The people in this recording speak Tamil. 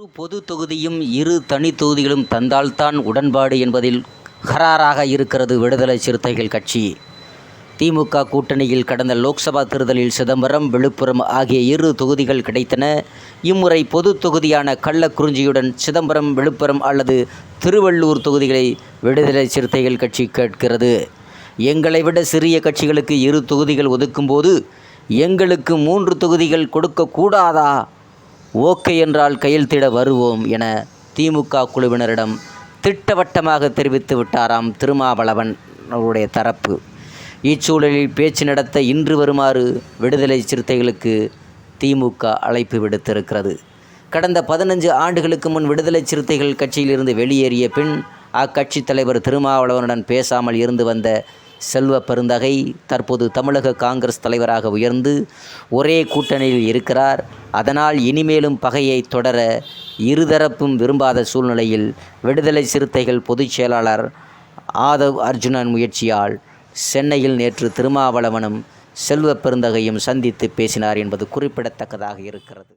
ஒரு பொது தொகுதியும் இரு தனி தொகுதிகளும் தந்தால்தான் உடன்பாடு என்பதில் கராராக இருக்கிறது விடுதலை சிறுத்தைகள் கட்சி. திமுக கூட்டணியில் கடந்த லோக்சபா தேர்தலில் சிதம்பரம் விழுப்புரம் ஆகிய இரு தொகுதிகள் கிடைத்தன. இம்முறை பொது தொகுதியான கள்ளக்குறிஞ்சியுடன் சிதம்பரம் விழுப்புரம் அல்லது திருவள்ளூர் தொகுதிகளை விடுதலை சிறுத்தைகள் கட்சி கேட்கிறது. எங்களை விட சிறிய கட்சிகளுக்கு இரு தொகுதிகள் ஒதுக்கும்போது எங்களுக்கு மூன்று தொகுதிகள் கொடுக்கக்கூடாதா ஓகே என்றால் கையெழுத்திட வருவோம் என திமுக குழுவினரிடம் திட்டவட்டமாக தெரிவித்து விட்டாராம் திருமாவளவன் அவருடைய தரப்பு. இச்சூழலில் பேச்சு நடத்த இன்று வருமாறு விடுதலை சிறுத்தைகளுக்கு திமுக அழைப்பு விடுத்திருக்கிறது. கடந்த பதினஞ்சு ஆண்டுகளுக்கு முன் விடுதலை சிறுத்தைகள் கட்சியிலிருந்து வெளியேறிய பின் அக்கட்சி தலைவர் திருமாவளவனுடன் பேசாமல் இருந்து வந்த செல்வ பெருந்தகை தற்போது தமிழக காங்கிரஸ் தலைவராக உயர்ந்து ஒரே கூட்டணியில் இருக்கிறார். அதனால் இனிமேலும் பகையை தொடர இருதரப்பும் விரும்பாத சூழ்நிலையில் விடுதலை சிறுத்தைகள் பொதுச் செயலாளர் ஆதவ் அர்ஜுனன் முயற்சியால் சென்னையில் நேற்று திருமாவளவனும் செல்வ பெருந்தகையும் சந்தித்து பேசினார் என்பது குறிப்பிடத்தக்கதாக இருக்கிறது.